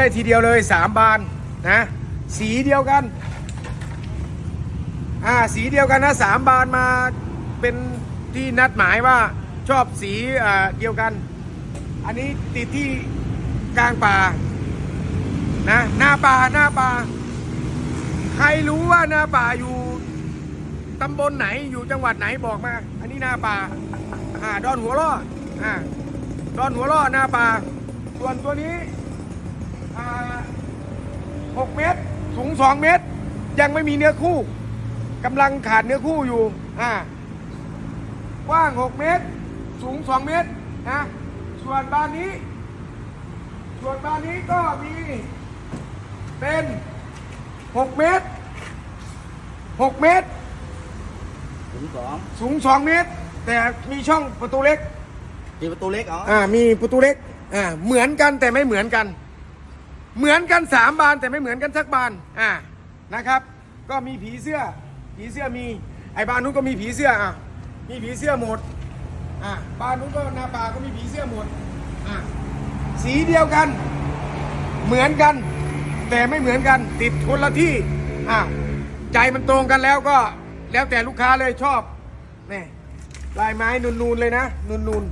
ได้ทีเดียวเลยสามบานนะ สีเดียวกัน อ่าสีเดียวกันนะสามบานมาเป็นที่นัดหมายว่าชอบสีอ่าเดียวกัน อันนี้ติดที่กลางป่านะหน้าป่าหน้าป่า ใครรู้ว่าหน้าป่าอยู่ตำบลไหนอยู่จังหวัดไหนบอกมา อันนี้หน้าป่าอ่าดอนหัวล่ออ่าดอนหัวล่อหน้าป่าส่วนตัวนี้ หกเมตร สูงสองเมตร ยังไม่มีเนื้อคู่กำลังขาดเนื้อคู่อยู่อ่ากว้างหกเมตร สูงสองเมตรนะส่วนบ้านนี้ ส่วนบ้านนี้ก็มีเป็นหกเมตรหกเมตรถึงสองสูงสองเมตร แต่มีช่องประตูเล็กตีประตูเล็กเหรออ่ามีประตูเล็กอ่าเหมือนกันแต่ไม่เหมือนกัน เหมือนกันสามบานแต่ไม่เหมือนกันสักบานอ่านะครับ ก็มีผีเสื้อ ผีเสื้อมีไอ้บานนู้นก็มีผีเสื้ออะมีผีเสื้อหมดอ่าบานนู้นก็นาป่าก็มีผีเสื้อหมดอ่าสีเดียวกัน เหมือนกัน แต่ไม่เหมือนกันติดคนละที่อ่าใจมันตรงกันแล้วก็แล้วแต่ลูกค้าเลยชอบนี่ลายไม้นูนๆเลยนะนูนๆนูน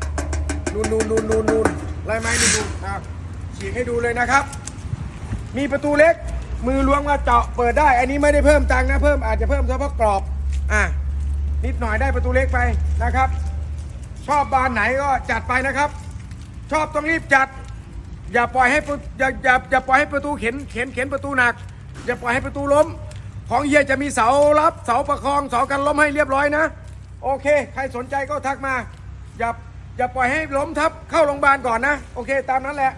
นูนนูนนูนนูนนูนลายไม้นูนนูนครับฉีกให้ดูเลยนะครับ มีประตูเล็ก มือล้วงมาเจาะเปิดได้ อันนี้ไม่ได้เพิ่มตังค์นะเพิ่มอาจจะเพิ่มเฉพาะกรอบ อะนิดหน่อยได้ประตูเล็กไปนะครับ ชอบบานไหนก็จัดไปนะครับ ชอบต้องรีบจัด อย่าปล่อยให้ประอย่าอย่าอย่าปล่อยให้ประตูเข็นเข็นเข็นประตูหนัก อย่าปล่อยให้ประตูล้ม ของเฮียจะมีเสารับเสาประคองเสากันล้มให้เรียบร้อยนะ โอเค ใครสนใจก็ทักมา อย่าอย่าปล่อยให้ล้มทับเข้าโรงพยาบาลก่อนนะ โอเค ตามนั้นแหละ